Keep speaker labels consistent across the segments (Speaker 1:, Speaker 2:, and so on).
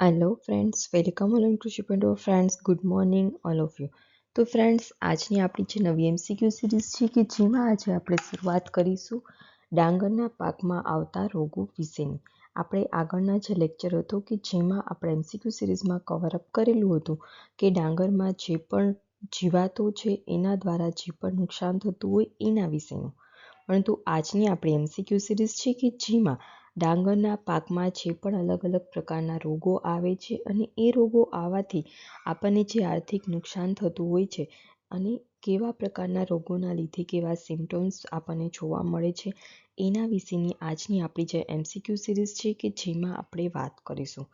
Speaker 1: Hello friends welcome all Krishi પંડો friends good morning all of you તો friends આજની આપણી જે નવી એમસીક્યુ સિરીઝ છે કે જેમાં આજે આપણે શરૂઆત કરીશું ડાંગરના પાકમાં આવતા રોગો વિશેની. આપણે આગળના જે લેક્ચર હતો કે જેમાં આપણે એમસીક્યુ સિરીઝમાં કવરઅપ કરેલું હતું કે ડાંગરમાં જે પણ જીવાતો છે એના દ્વારા જે પણ નુકસાન થતું હોય એના વિશેનું. પરંતુ આજની આપણી એમસીક્યુ સિરીઝ છે કે જેમાં ડાંગરના પાકમાં જે પણ અલગ અલગ પ્રકારના રોગો આવે છે અને એ રોગો આવવાથી આપણને જે આર્થિક નુકસાન થતું હોય છે અને કેવા પ્રકારના રોગોના લીધે કેવા સિમ્ટોમ્સ આપણને જોવા મળે છે, એના વિશેની આજની આપણી જે એમસીક્યુ સિરીઝ છે કે જેમાં આપણે વાત કરીશું.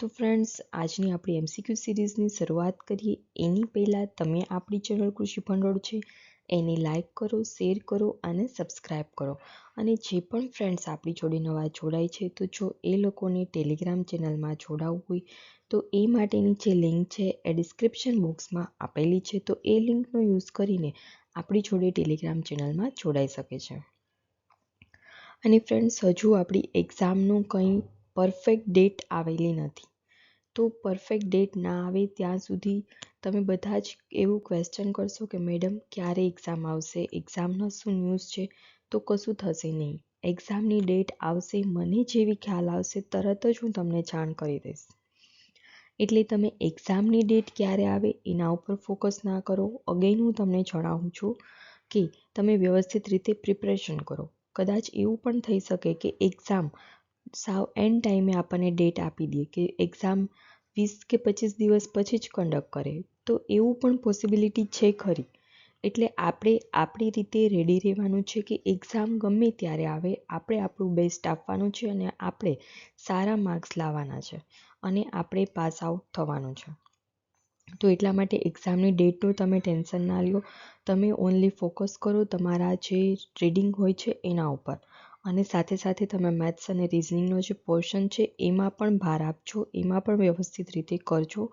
Speaker 1: તો ફ્રેન્ડ્સ આજની આપણી એમસીક્યુ સિરીઝની શરૂઆત કરીએ. એની પહેલાં તમે આપણી ચેનલ કૃષિ ભંડોળ છે એને લાઇક કરો શેર કરો અને સબસ્ક્રાઈબ કરો. અને જે પણ ફ્રેન્ડ્સ આપણી જોડે નવા જોડાય છે, તો જો એ લોકોને ટેલિગ્રામ ચેનલમાં જોડાવવું હોય, તો એ માટેની જે લિંક છે એ ડિસ્ક્રિપ્શન બોક્સમાં આપેલી છે, તો એ લિંકનો યુઝ કરીને આપણી જોડે ટેલિગ્રામ ચેનલમાં જોડાઈ શકે છે. અને ફ્રેન્ડ્સ હજુ આપણી એક્ઝામનું કંઈ પરફેક્ટ ડેટ આવેલી નથી. તો પરફેક્ટ ડેટ ના આવે ત્યાં સુધી તમે બધા જ એવું ક્વેશ્ચન કરશો કે, મેડમ, ક્યારે એક્ઝામ આવશે? એક્ઝામનો શું ન્યૂઝ છે? તો કશું થશે નહીં. એક્ઝામની ડેટ આવશે, મને જેવી ખ્યાલ આવશે, તરત જ હું તમને જાણ કરી દઈશ. એટલે તમે એક્ઝામની ડેટ ક્યારે આવે, એના ઉપર ફોકસ ના કરો. અગેન હું તમને જણાવું છું કે, તમે વ્યવસ્થિત રીતે પ્રિપરેશન કરો. કદાચ એવું પણ થઈ શકે કે એક્ઝામ સાવ એન્ડ ટાઈમે આપણને ડેટ આપી દે કે એક્ઝામ વીસ કે પચીસ દિવસ પછી જ કન્ડક્ટ કરે. તો એવું પણ પોસિબિલિટી છે ખરી. એટલે આપણે આપણી રીતે રેડી રહેવાનું છે કે એક્ઝામ ગમે ત્યારે આવે, આપણે આપણું બેસ્ટ આપવાનું છે અને આપણે સારા માર્ક્સ લાવવાના છે અને આપણે પાસ આઉટ થવાનું છે. તો એટલા માટે એક્ઝામની ડેટનું તમે ટેન્શન ના લો તમે ઓનલી ફોકસ કરો તમારા જે રીડિંગ હોય છે એના ઉપર. અને સાથે સાથે તમે મેથ્સ અને રિઝનિંગનો જે પોર્શન છે, એમાં પણ ભાર આપજો. એમાં પણ વ્યવસ્થિત રીતે કરજો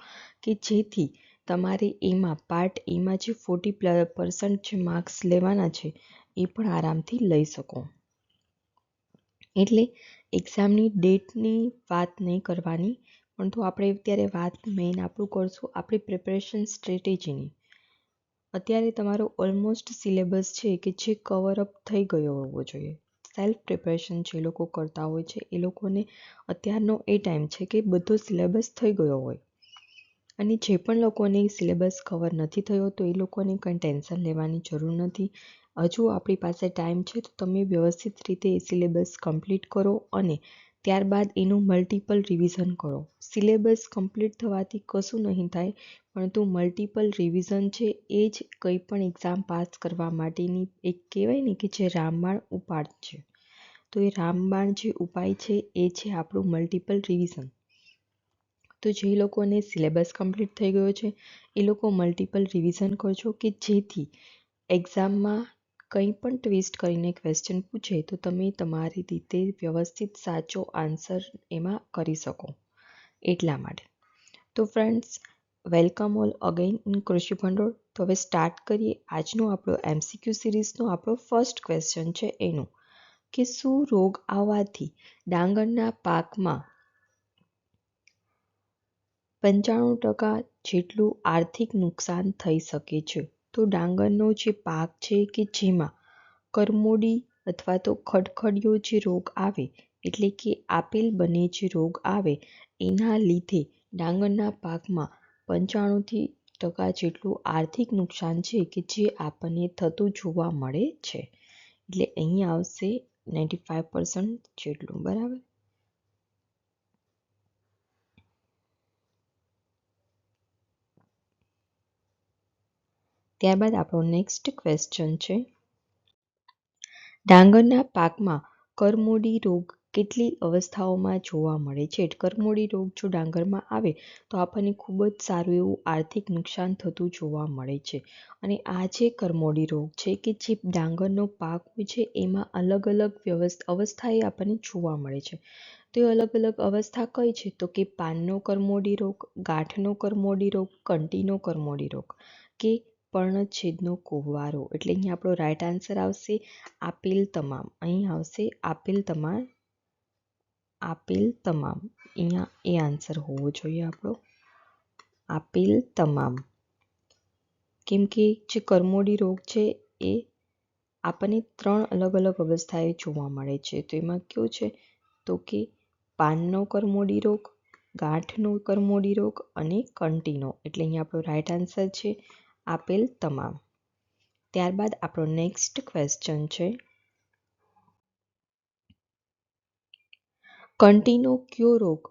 Speaker 1: કે જેથી તમારે એમાં પાર્ટ એમાં જે ફોર્ટી પર્સન્ટ જે માર્ક્સ લેવાના છે, એ પણ આરામથી લઈ શકો. એટલે એક્ઝામની ડેટની વાત નહીં કરવાની પણ તો આપણે અત્યારે વાત મેઇન આપણું કરશું આપણી પ્રિપરેશન સ્ટ્રેટેજીની અત્યારે તમારો ઓલમોસ્ટ સિલેબસ છે કે જે કવર અપ થઈ ગયો હોવો જોઈએ. સેલ્ફ પ્રિપરેશન જે લોકો કરતા હોય છે, એ લોકોને અત્યારનો એ ટાઈમ છે કે બધો સિલેબસ થઈ ગયો હોય. અને જે પણ લોકોને સિલેબસ કવર નથી થયો તો એ લોકોને કંઈ ટેન્શન લેવાની જરૂર નથી. હજુ આપણી પાસે ટાઈમ છે તો તમે વ્યવસ્થિત રીતે એ સિલેબસ કમ્પ્લીટ કરો અને ત્યારબાદ એનું મલ્ટિપલ રિવિઝન કરો. સિલેબસ કમ્પ્લીટ થવાથી કશું નહીં થાય, પરંતુ મલ્ટિપલ રિવિઝન છે એ જ કંઈ પણ એક્ઝામ પાસ કરવા માટેની એક કહેવાય ને કે જે રામબાણ ઉપાડ છે. તો એ રામબાણ જે ઉપાય છે એ છે આપણું મલ્ટિપલ રિવિઝન તો જે લોકોને સિલેબસ કમ્પ્લીટ થઈ ગયો છે, એ લોકો મલ્ટિપલ રિવિઝન કરજો કે જેથી એક્ઝામમાં કંઈ પણ ટ્વિસ્ટ કરીને ક્વેશ્ચન પૂછે તો તમે તમારી રીતે વ્યવસ્થિત સાચો આન્સર એમાં કરી શકો. એટલા માટે. તો friends welcome all again in Krishi Bhandol. તો હવે સ્ટાર્ટ કરીએ આજનો આપણો એમસીક્યુ સિરીઝનો આપણો ફર્સ્ટ ક્વેશ્ચન છે એનું. કે શું રોગ આવવાથી ડાંગરના પાકમાં પંચાણું ટકા જેટલું આર્થિક નુકસાન થઈ શકે છે? તો ડાંગરનો જે પાક છે કે જેમાં કરમોડી અથવા તો ખડખડિયો જે રોગ આવે, એટલે કે આપેલ બને જે રોગ આવે, એના લીધે ડાંગરના પાકમાં પંચાણુંથી ટકા જેટલું આર્થિક નુકસાન છે કે જે આપણને થતું જોવા મળે છે. એટલે અહીં આવશે નાઇન્ટી ફાઇવ પર્સન્ટ જેટલું, બરાબર? ત્યારબાદ આપણો નેક્સ્ટ ક્વેશ્ચન છે. ડાંગરના પાકમાં કરમોડી રોગ કેટલી અવસ્થાઓમાં જોવા મળે છે? કરમોડી રોગ જો ડાંગરમાં આવે, તો આપણને ખૂબ જ સારું એવું આર્થિક નુકસાન થતું જોવા મળે છે. અને આ જે કરમોડી રોગ છે કે જે ડાંગરનો પાક હોય છે, એમાં અલગ અલગ અવસ્થાએ આપણને જોવા મળે છે. તો એ અલગ અલગ અવસ્થા કઈ છે? તો કે પાનનો કરમોડી રોગ, ગાંઠનો કરમોડી રોગ, કંટીનો કરમોડી રોગ કે પર્ણછેદનો કુંવારો. એટલે અહીં આપણો રાઇટ આન્સર આવશે આપેલ તમામ. અહીં આવશે આપેલ તમામ આપેલ તમામ. અહીંયા એ આન્સર હોવો જોઈએ આપણો. આપેલ તમામ. કેમ કે જે કરમોડી રોગ છે એ આપણને ત્રણ અલગ અલગ અવસ્થાએ જોવા મળે છે. તો એમાં કયો છે? તો કે પાનનો કરમોડી રોગ, ગાંઠનો કરમોડી રોગ અને કંટીનો. એટલે અહીંયા આપણો રાઇટ આન્સર છે આપેલ તમામ. ત્યારબાદ આપણો નેક્સ્ટ ક્વેશ્ચન છે. કંટીનો કયો રોગ.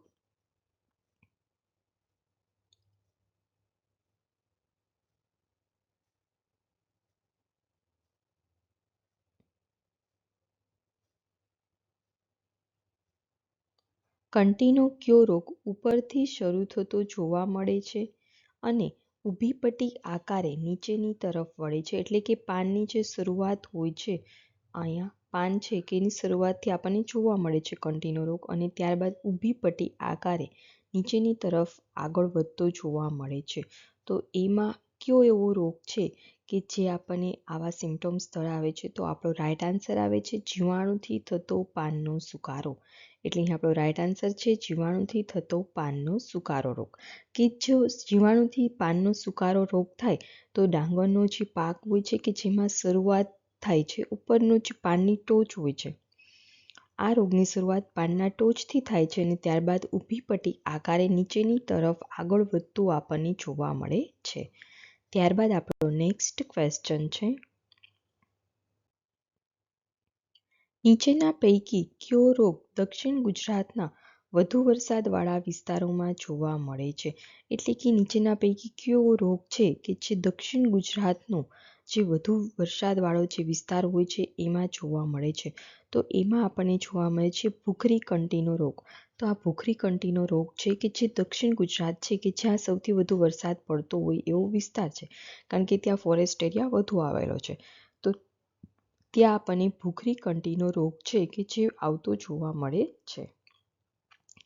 Speaker 1: કંટીનો કયો રોગ ઉપરથી શરૂ થતો જોવા મળે છે અને ઊભી પટ્ટી આકારે નીચેની તરફ વળે છે એટલે કે પાનની જે શરૂઆત હોય છે, અહીંયા પાન છે કે એની શરૂઆતથી આપણને જોવા મળે છે કંટીનો રોગ અને ત્યારબાદ ઊભી પટ્ટી આકારે નીચેની તરફ આગળ વધતો જોવા મળે છે. તો એમાં કયો એવો રોગ છે કે જે આપણને આવા સિમ્ટમ્સ ધરાવે છે, તો આપણો રાઇટ આન્સર આવે છે જીવાણુથી થતો પાનનો સુકારો. એટલે અહીં આપણો રાઇટ આન્સર છે જીવાણુથી થતો પાનનો સુકારો રોગ. કે જો જીવાણુથી પાનનો સુકારો રોગ થાય, તો ડાંગરનો જે પાક હોય છે કે જેમાં શરૂઆત થાય છે, ઉપરનો જે પાનની ટોચ હોય છે, આ રોગની શરૂઆત પાનના ટોચથી થાય છે અને ત્યારબાદ ઊભી પટ્ટી આકારે નીચેની તરફ આગળ વધતું આપણને જોવા મળે છે. ત્યારબાદ આપણો નેક્સ્ટ ક્વેશ્ચન છે. નીચેના પૈકી કયો રોગ દક્ષિણ ગુજરાતના વધુ વરસાદવાળા વિસ્તારોમાં જોવા મળે છે? એટલે કે નીચેના પૈકી કયો રોગ છે કે જે દક્ષિણ ગુજરાતનો જે વધુ વરસાદવાળો જે વિસ્તાર હોય છે, એમાં જોવા મળે છે. તો એમાં આપણને જોવા મળે છે ભૂખરી કંટીનો રોગ. તો આ ભૂખરી કંટીનો રોગ છે કે જે દક્ષિણ ગુજરાત છે કે જ્યાં સૌથી વધુ વરસાદ પડતો હોય એવો વિસ્તાર છે. કારણ કે ત્યાં ફોરેસ્ટ એરિયા વધુ આવેલો છે. તો ત્યાં આપણને ભૂખરી કંટીનો રોગ છે કે જે આવતો જોવા મળે છે.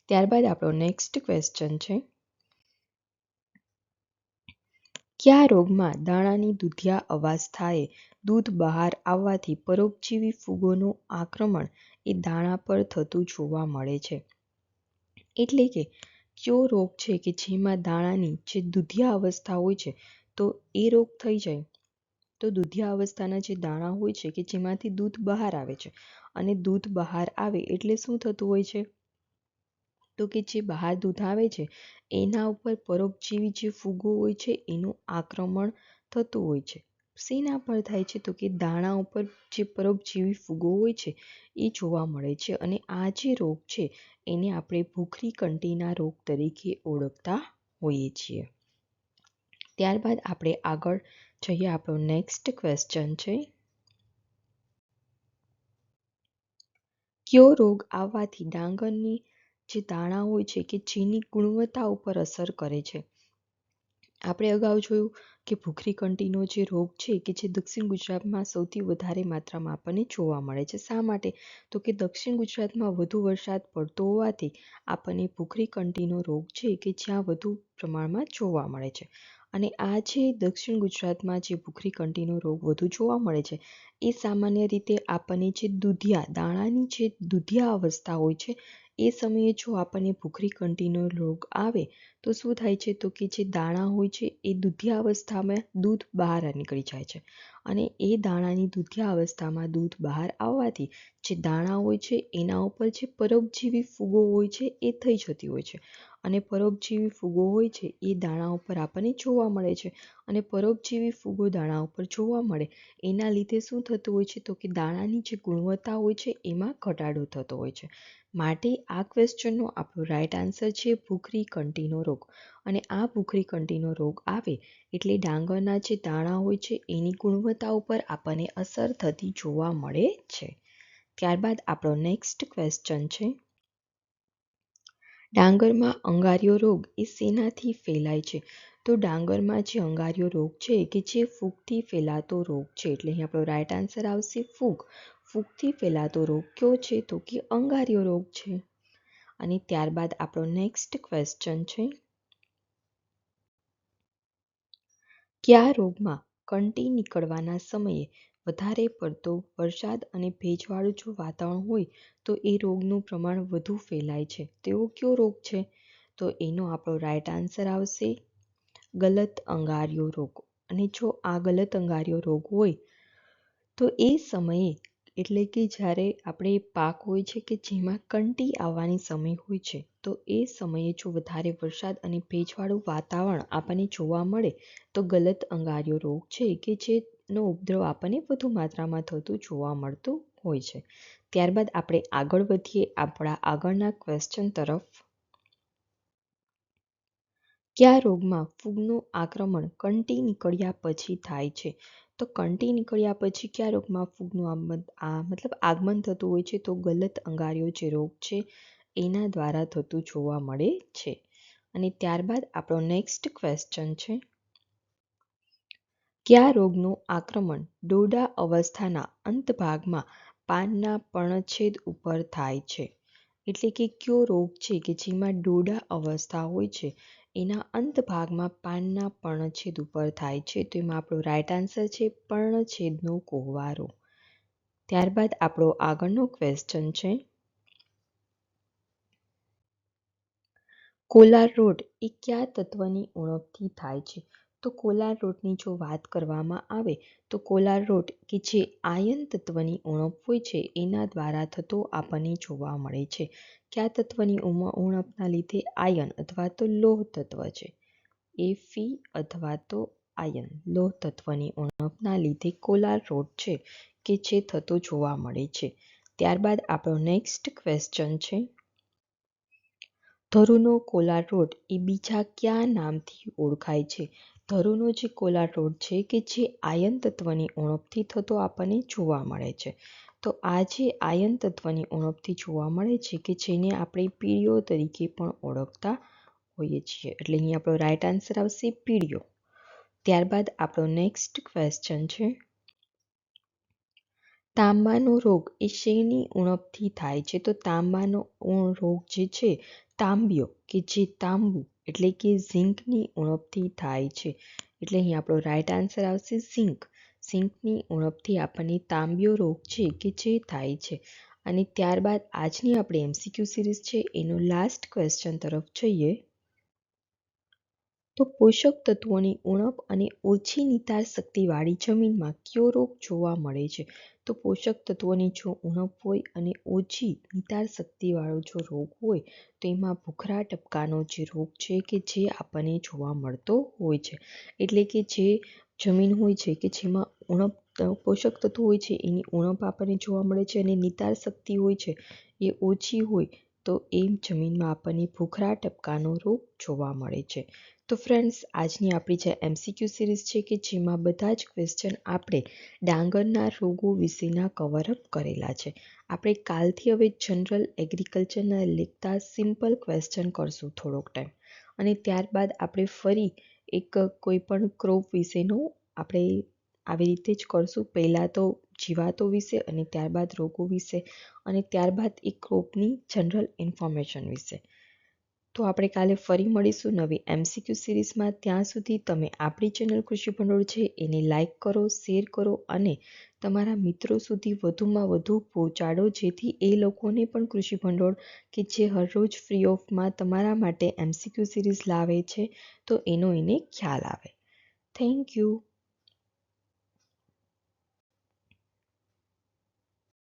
Speaker 1: ત્યારબાદ આપણો નેક્સ્ટ ક્વેશ્ચન છે. કયા રોગમાં દાણાની દુધિયા અવસ્થાએ દૂધ બહાર આવવાથી પરોપજીવી ફૂગોનું આક્રમણ એ દાણા પર થતું જોવા મળે છે. એટલે કે, કયો રોગ છે કે જેમાં દાણાની જે દુધિયા અવસ્થા હોય છે, તો એ રોગ થઈ જાય. તો દુધિયા અવસ્થાના જે દાણા હોય છે કે જેમાંથી દૂધ બહાર આવે છે, અને દૂધ બહાર આવે એટલે શું થતું હોય છે? તો કે જે બહાર દૂધ આવે છે, એના ઉપર પરોપજીવી જે ફૂગો હોય છે, એનું આક્રમણ થતું હોય છે. શેના પર થાય છે? તો કે દાણા ઉપર જે પરોપજીવી ફૂગો હોય છે, એ જોવા મળે છે અને આ જે રોગ છે, એને આપણે ભૂખરી કંટીના રોગ તરીકે ઓળખતા હોઈએ છીએ. ત્યારબાદ આપણે આગળ જઈએ, આપણો નેક્સ્ટ ક્વેશ્ચન છે. કયો રોગ આવવાથી ડાંગરની જે દાણા હોય છે કે જેની ગુણવત્તા ઉપર અસર કરે છે. આપણે અગાઉ જોયું કે ભૂખરી કંટીનો જે રોગ છે કે જે દક્ષિણ ગુજરાતમાં સૌથી વધારે માત્રામાં આપણને જોવા મળે છે. શા માટે? તો કે દક્ષિણ ગુજરાતમાં વધુ વરસાદ પડતો હોવાથી આપણને ભૂખરી કંટીનો રોગ છે કે જ્યાં વધુ પ્રમાણમાં જોવા મળે છે. અને આ જે દક્ષિણ ગુજરાતમાં જે ભૂખરી કંટીનો રોગ વધુ જોવા મળે છે, એ સામાન્ય રીતે આપણને જે દૂધિયા, દાણાની જે દૂધિયા અવસ્થા હોય છે એ સમયે જો આપણને ભૂખરી કંટીનો રોગ આવે, તો શું થાય છે? તો કે જે દાણા હોય છે, એ દૂધિયા અવસ્થામાં દૂધ બહાર નીકળી જાય છે. અને એ દાણાની દૂધિયા અવસ્થામાં દૂધ બહાર આવવાથી જે દાણા હોય છે, એના ઉપર જે પરોપજીવી ફૂગો હોય છે, એ થઈ જતી હોય છે. અને પરોપજીવી ફૂગો હોય છે, એ દાણા ઉપર આપણને જોવા મળે છે. અને પરોપજીવી ફૂગો દાણા ઉપર જોવા મળે, એના લીધે શું થતું હોય છે? તો કે દાણાની જે ગુણવત્તા હોય છે, એમાં ઘટાડો થતો હોય છે. માટે આ ક્વેશ્ચનનો આપણો રાઇટ આન્સર છે ભૂખરી કંટીનો રોગ. અને આ ભૂખરી કંટીનો રોગ આવે એટલે ડાંગરના જે દાણા હોય છે એની ગુણવત્તા ઉપર આપણને અસર થતી જોવા મળે છે. ત્યારબાદ આપણો નેક્સ્ટ ક્વેશ્ચન છે. ડાંગરમાં અંગારિયો રોગ એ શેનાથી ફેલાય છે? તો ડાંગરમાં જે અંગારિયો રોગ છે કે જે ફૂગથી ફેલાતો રોગ છે એટલે અહીં આપણો રાઇટ આન્સર આવશે ફૂગ. ફૂગથી ફેલાતો રોગ કયો છે તો કે અંગારિયો રોગ છે? અને ત્યારબાદ આપણો નેક્સ્ટ ક્વેશ્ચન છે. કયા રોગમાં કંટી નીકળવાના સમયે વધારે પડતો વરસાદ અને ભેજવાળું જો વાતાવરણ હોય તો એ રોગનું પ્રમાણ વધુ ફેલાય છે. તેવો કયો રોગ છે? તો એનો આપણો રાઈટ આન્સર આવશે ગલત અંગારિયો રોગ. અને જો આ ગલત અંગારિયો રોગ હોય તો એ સમયે એટલે કે જ્યારે આપણે પાક હોય છે કે જેમાં કંટી આવવાની સમય હોય છે, તો એ સમયે જો વધારે વરસાદ અને ભેજવાળું વાતાવરણ આપણને જોવા મળે, તો ગલત અંગાર્યો રોગ છે કે જેનો ઉપદ્રવ આપણને વધુ માત્રામાં થતું જોવા મળતું હોય છે. ત્યારબાદ આપણે આગળ વધીએ આપણા આગળના ક્વેશ્ચન તરફ. કયા રોગમાં ફૂગનું આક્રમણ કંટી નીકળ્યા પછી થાય છે? તો કંટી નીકળ્યા પછી કયા રોગમાં ફૂગનું આ મતલબ આગમન થતું હોય છે તો ગલત અંગારિયો જે રોગ છે એના દ્વારા થતું જોવા મળે છે. અને ત્યારબાદ આપણો નેક્સ્ટ ક્વેશ્ચન છે. કયા રોગનું આક્રમણ? ડોડા અવસ્થાના અંત ભાગમાં પાનના પર્ણછેદ ઉપર થાય છે. એટલે કે કયો રોગ છે કે જેમાં ડોડા અવસ્થા હોય છે? એના અંત ભાગમાં પાનના પર્ણછેદ ઉપર થાય છે. તો એમાં આપણો રાઈટ આન્સર છે પર્ણછેદનો કોહવારો ત્યારબાદ આપણો આગળનો ક્વેશ્ચન છે. કોલાર રોડ એ કયા તત્વની ઉણપથી થાય છે? તો કોલાર રોટની જો વાત કરવામાં આવે, તો કોલાર રોટ કે જે આયન તત્વની ઉણપ હોય છે, એના દ્વારા થતો આપણને જોવા મળે છે. કયા તત્વની ઉણપના લીધે આયન અથવા તો લોહ તત્વ છે? એફી અથવા તો આયન. લોહ તત્વની ઉણપના લીધે કોલાર રોટ છે કે જે થતો જોવા મળે છે. ત્યારબાદ આપણો નેક્સ્ટ ક્વેશ્ચન છે. ધરુનો કોલાર રોટ એ બીજા કયા નામથી ઓળખાય છે? ધરુનો જે રોડ છે કે જે આયન તત્વની ઉણપથી થતો આપણને જોવા મળે છે. તો આ જે આયન તત્વની ઉણપથી જોવા મળે છે કે જેને આપણે પીળીઓ તરીકે પણ ઓળખતા હોઈએ છીએ. એટલે અહીં આપણો રાઈટ આન્સર આવશે પીળીઓ. ત્યારબાદ આપણો નેક્સ્ટ ક્વેશ્ચન છે. તાંબાનો રોગ એ શેની ઉણપથી થાય છે? તો તાંબાનો રોગ જે છે, તાંબિયો, કે જે તાંબુ. એટલે કે ઝીંકની ઉણપથી થાય છે. એટલે અહીં આપણો રાઈટ આન્સર આવશે ઝીંક ઝીંકની ઉણપથી આપણને તાંબિયો રોગ છે કે જે થાય છે. અને ત્યારબાદ આજની આપણે એમસીક્યુ સિરીઝ છે. એનો લાસ્ટ ક્વેશ્ચન તરફ જઈએ. તો પોષક તત્વોની ઉણપ અને ઓછી નિતાર શક્તિવાળી જમીનમાં કયો રોગ જોવા મળે છે? તો પોષક તત્વોની જો ઉણપ હોય અને ઓછી નિતાર શક્તિવાળો જો રોગ હોય, તો એમાં ભૂખરા ટપકાનો જે રોગ છે કે જે આપણને જોવા મળતો હોય છે. એટલે કે જે જમીન હોય છે કે જેમાં ઉણપ પોષક તત્વો હોય છે, એની ઉણપ આપણને જોવા મળે છે અને નિતાર શક્તિ હોય છે, એ ઓછી હોય, તો એ જમીનમાં આપણને ભૂખરા ટપકાનો રોગ જોવા મળે છે. તો ફ્રેન્ડ્સ આજની આપણી જે એમસીક્યુ સિરીઝ છે કે જેમાં બધા જ ક્વેશ્ચન આપણે ડાંગરના રોગો વિશેના કવરઅપ કરેલા છે. આપણે કાલથી હવે જનરલ એગ્રીકલ્ચરના લેખતા સિમ્પલ ક્વેશ્ચન કરશું થોડોક ટાઈમ અને ત્યારબાદ આપણે ફરી એક કોઈ પણ ક્રોપ વિશેનું આપણે આવી રીતે જ કરશું. પહેલાં તો જીવાતો વિશે અને ત્યારબાદ રોગો વિશે અને ત્યારબાદ એ ક્રોપની જનરલ ઇન્ફોર્મેશન વિશે. તો આપણે કાલે ફરી મળીશું નવી એમસીક્યુ સિરીઝમાં. ત્યાં સુધી તમે આપણી ચેનલ કૃષિ ભંડોળ છે, એને લાઇક કરો શેર કરો અને તમારા મિત્રો સુધી વધુમાં વધુ પહોંચાડો, જેથી એ લોકોને પણ કૃષિ ભંડોળ કે જે હરરોજ ફ્રી ઓફમાં તમારા માટે એમસીક્યુ સિરીઝ લાવે છે, તો એનો એને ખ્યાલ આવે. Thank you